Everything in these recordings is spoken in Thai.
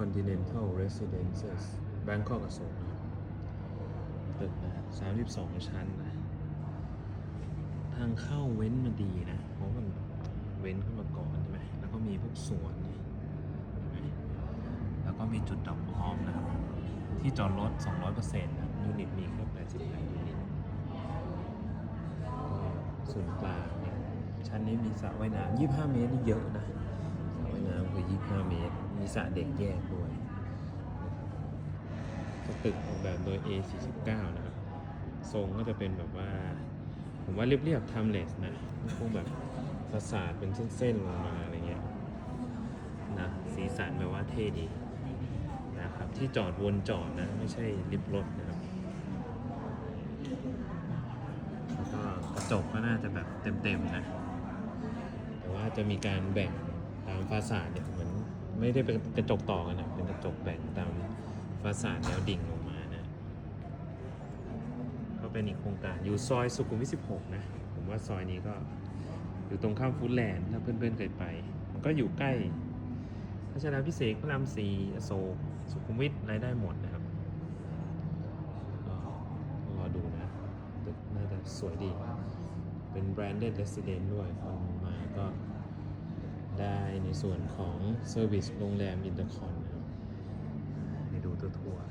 Continental Residences Bangkok อโศกนะตึกนะ32ชั้นนะ ทางเข้าเว้นมาดีนะ เพราะมันเว้นขึ้นมาก่อนใช่ไหมแล้วก็มีพวกสวนนี่แล้วก็มีจุดดรอปออฟนะครับ ที่จอดรถ 200%นะยูนิตมีแค่88ยูนิตส่วนกลางชั้นนี้มีสระว่ายน้ำ25 เมตรนี่เยอะนะ รือ 25 เมตร มีสระเด็กแยกด้วยตึกออกแบบโดย A49 นะครับ ทรงก็จะเป็นแบบว่า ผมว่าเรียบๆ timeless นะพวกแบบฟาสาดเป็นเส้นๆ ลงมาอะไรเงี้ยนะสีสันแบบว่าเท่ดีนะครับ ที่จอดวนจอดนะ ไม่ใช่ลิฟต์รถนะครับแล้วก็กระจกก็น่าจะแบบเต็มๆ นะ แต่ว่าจะมีการแบ่ง ตามฟาสาดเนี่ยเหมือนไม่ได้เป็นกระจกต่อกันนะเป็นกระจกแบ่งตามฟาสาดแนวดิ่งลงมานะ ก็เป็นอีกโครงการอยู่ซอยสุขุมวิท 16 นะ ผมว่าซอยนี้ก็อยู่ตรงข้ามฟูดแลนด์ถ้าเพื่อนๆเคยไป มันก็อยู่ใกล้พัชรพิเศษพระรามสีอโศกสุขุมวิทรายได้หมดนะครับรอดูนะตึกน่าจะสวยดี เป็น branded resident ด้วยคนมาก็ ส่วนของเซอร์วิสโรงแรมอินเตอร์คอนนะครับดูตัวทัวร์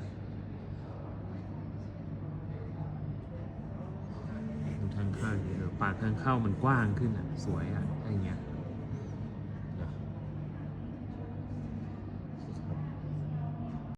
ทางเข้างเงี้ยเออปากทางเข้ามันกว้างขึ้นอะ สวยอะอะไรเงี้ย